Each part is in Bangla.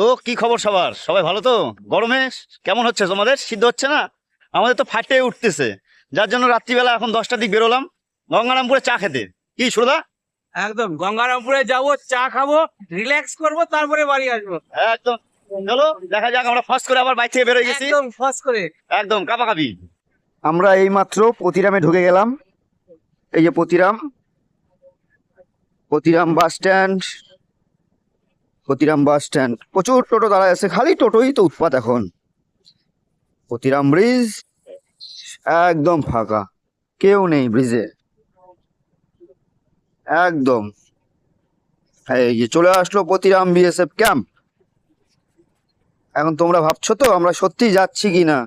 তো কি খবর সবার? সবাই ভালো তো? গরমে কেমন হচ্ছে তোমাদের? সিদ্ধ হচ্ছে না? আমাদের তো ফাটে উঠতেছে। যার জন্য রাত্রিবেলা এখন দশটার দিক বেরোলাম। গঙ্গারামপুরে চা খেতে। কি সুরদা? একদম। গঙ্গারামপুরে যাব চা খাব রিল্যাক্স করব তারপরে বাড়ি আসব। একদম। চলো দেখা যাক আমরা ফার্স্ট করে আবার বাইক থেকে বেরোয় গেছি। একদম ফার্স্ট করে। একদম কাপাকাপি। আমরা এই মাত্র পতিরামে ঢুকে গেলাম। এই যে Patiram. Patiram bus stand. Patiram bus stand. প্রচুর টোটো দাঁড়ায় আছে, খালি টোটোই তো উৎপাত এখন। পতিরাম ব্রিজ একদম ফাঁকা, কেউ নেই ব্রিজে। একদম। এই চলে আসলো পতিরাম বিএসএফ ক্যাম্প এখন তোমরা ভাবছ তো আমরা সত্যি যাচ্ছি কি না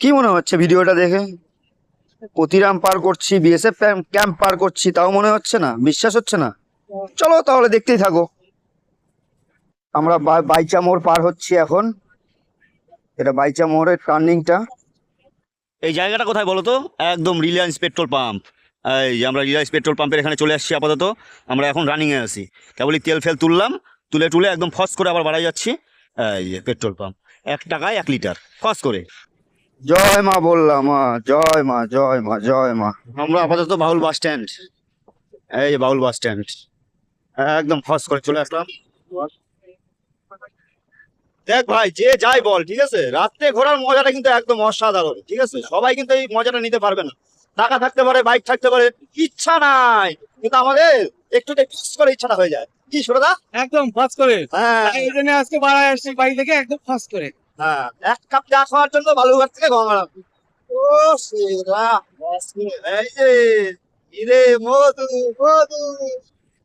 কি মনে হচ্ছে ভিডিওটা দেখে? পতিরাম পার করছি বিএসএফ ক্যাম্প পার করছি, তাও মনে হচ্ছে না? বিশ্বাস হচ্ছে না? চলো তাহলে দেখতেই থাকো। আমরা বাইচা মোড় পার হচ্ছি এখন। এটা বাইচা মোড়ের টার্নিংটা। এই জায়গাটা কোথায় বলো তো? একদম রিলায়েন্স পেট্রোল পাম্প এই যে আমরা রিলায়েন্স পেট্রোল পাম্পের এখানে চলে আসছি আপাতত। আমরা এখন রানিংয়ে আছি। কেবলই তেল ফেল তুললাম। তুলে তুলে একদম ফস করে আবার বাড়াই যাচ্ছি। এই যে পেট্রোল পাম্প এক টাকায় এক লিটার ফস করে। জয় মা বললাম মা জয় মা জয় মা জয় মা। আমরা আপাতত বাউল বাস স্ট্যান্ড এই যে বাউল বাস স্ট্যান্ড একদম ফস করে চলে আসলাম। দেখ ভাই যে যাই বল ঠিক আছে? রাত্রে ঘোরার মজাটা কিন্তু একদম অসাধারণ ঠিক আছে? সবাই কিন্তু এই মজাটা নিতে পারবে না। টাকা থাকতে পারে বাইক থাকতে পারে ইচ্ছা নাই কিন্তু আমাদের একটু করে ইচ্ছাটা হয়ে যায়। কি সুরদা একদম ফার্স্ট করে। হ্যাঁ। এই জন্য আজকে বাড়ায় আসছি বাড়ি থেকে একদম ফার্স্ট করে। হ্যাঁ এক কাপ চা খাওয়ার জন্য বালুঘাট থেকে গঙ্গারাম ও সেরা এই যে ইরে মধু মধু।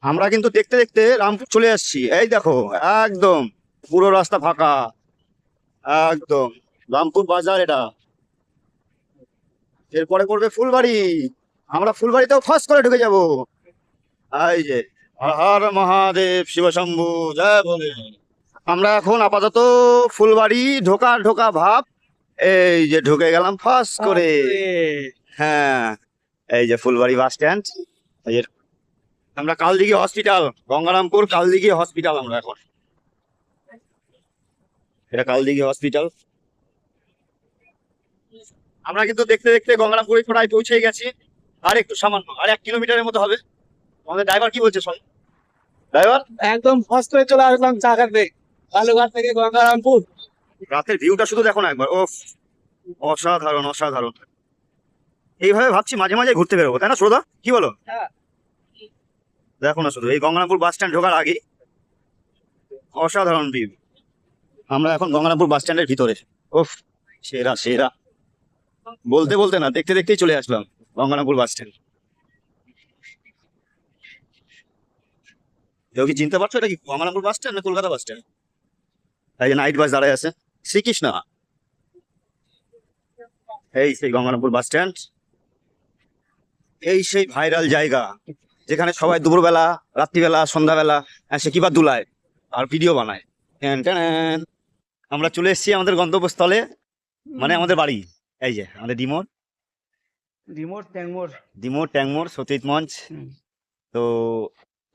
আমরা কিন্তু দেখতে দেখতে রামপুর চলে আসছি। এই দেখো একদম। পুরো রাস্তা ফাঁকা। একদম। রামপুর বাজার এটা। এরপরে করবে ফুলবাড়ি। আমরা ফুলবাড়িতেও ফার্স্ট করে ঢুকে যাব। এই যে, হর মহাদেব শিবশম্ভু, জয় বলে। আমরা এখন আপাতত ফুলবাড়ি ঢোকা ঢোকা ভাব, এই যে ঢুকে গেলাম ফার্স্ট করে। হ্যাঁ এই যে ফুলবাড়ি বাস স্ট্যান্ড আমরা কালদিঘি হসপিটাল গঙ্গারামপুর কালদিঘি হসপিটাল আমরা এখন। এটা কালদিঘি হসপিটাল আমরা কিন্তু দেখতে দেখতে গঙ্গারামপুরে প্রায় পৌঁছে গেছি। আর একটু সামান্য আর এক কিলোমিটারের মতো হবে। আমাদের ড্রাইভার কি বলছে সব ড্রাইভার একদম ফার্স্ট করে চলে আসলাম চা খাতে বালুঘাট থেকে গঙ্গারামপুর। রাতের ভিউটা শুধু দেখো না একবার ও অসাধারণ অসাধারণ। এইভাবে ভাবছি মাঝে মাঝে ঘুরতে বেরোবো তাই না শ্রোতা কি বলো? হ্যাঁ। দেখো না শুধু এই গঙ্গারামপুর বাস স্ট্যান্ড ঢোকার আগে অসাধারণ ভিউ আমরা এখন গঙ্গারামপুর বাস স্ট্যান্ডের ভিতরে। ওফ। সেরা সেরা। বলতে বলতে না দেখতে দেখতেই চলে আসলাম গঙ্গারামপুর বাস স্ট্যান্ড কেউ কি চিনতে পারছ এটা কি গঙ্গারামপুর বাস স্ট্যান্ড না কলকাতা বাস স্ট্যান্ড এই যে নাইট বাস দাঁড়ায় আছে। শ্রীকৃষ্ণ। এই সেই গঙ্গারামপুর বাস স্ট্যান্ড এই সেই ভাইরাল জায়গা যেখানে সবাই দুপুরবেলা রাত্রিবেলা সন্ধ্যাবেলা এসে কিবা দুলায় আর ভিডিও বানায়। ট্যান ট্যান। আমরা চলে এসেছি আমাদের গন্তব্যস্থলে মানে আমাদের বাড়ি এই যে আমাদের ডিমোর। রিমোট ট্যাঙ্গোর ডিমোর ট্যাংমোর সতীত মঞ্চ। তো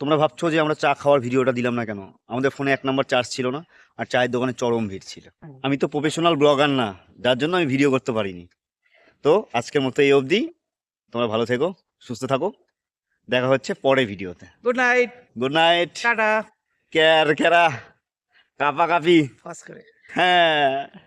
তোমরা ভাবছ যে আমরা চা খাওয়ার ভিডিওটা দিলাম না কেন? আমাদের ফোনে এক নম্বর চার্জ ছিল না আর চায়ের দোকানে চরম ভিড় ছিল। আমি তো প্রফেশনাল ব্লগার না যার জন্য আমি ভিডিও করতে পারিনি। তো আজকের মতো এই অবধি। তোমরা ভালো থেকো সুস্থ থাকো। দেখা হচ্ছে পরে ভিডিওতে। Good night good night tata! Care কেরা কাপা কাপি করে। হ্যাঁ